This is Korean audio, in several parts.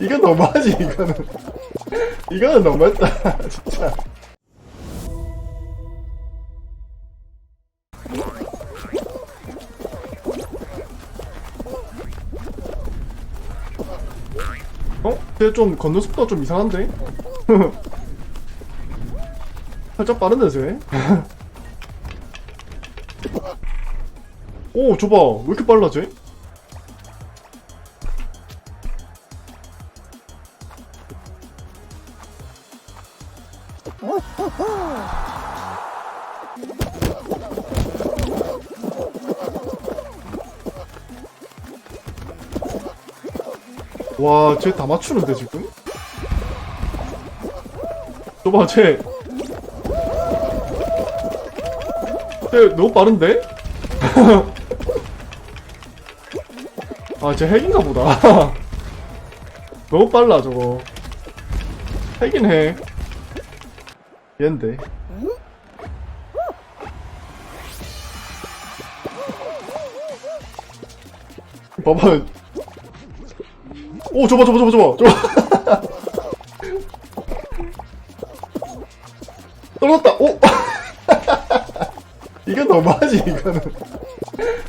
이건 너무하지 이거는 이거는 너무했다 진짜 어? 쟤좀 걷는 속도가 좀 이상한데? 살짝 빠른데 쟤? 오 줘봐 왜 이렇게 빨라 쟤? 와, 쟤 다 맞추는데, 지금? 저봐, 쟤. 쟤 너무 빠른데? 아, 쟤 핵인가 보다. 너무 빨라, 저거. 해. 얘인데. 봐봐. 오, 저봐, 저봐, 저봐, 저봐. 저봐. 떨어졌다. 오! 이건 너무하지, 이거는.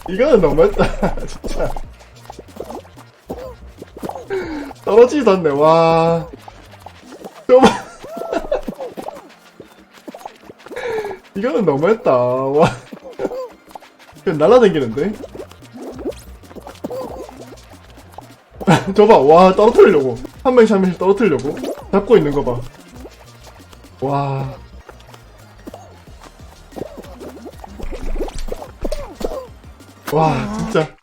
이거는 너무했다, 진짜. 않네, 와. 저봐. 이거는 너무했다, 와. 그냥 날라다니는데? 저봐, 와, 떨어뜨리려고. 한 명씩 한 명씩 떨어뜨리려고. 잡고 있는 거 봐. 와. 와, 진짜.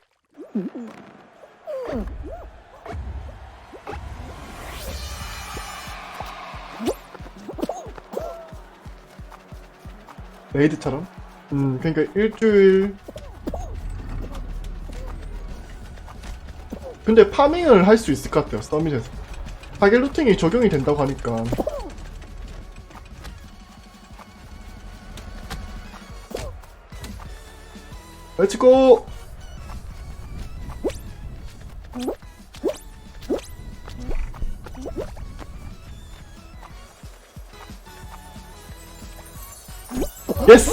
레이드처럼? 음, 그러니까 일주일. 근데 파밍을 할 수 있을 것 같아요, 서밋에서. 타겟 루팅이 적용이 된다고 하니까. 렛츠고! です。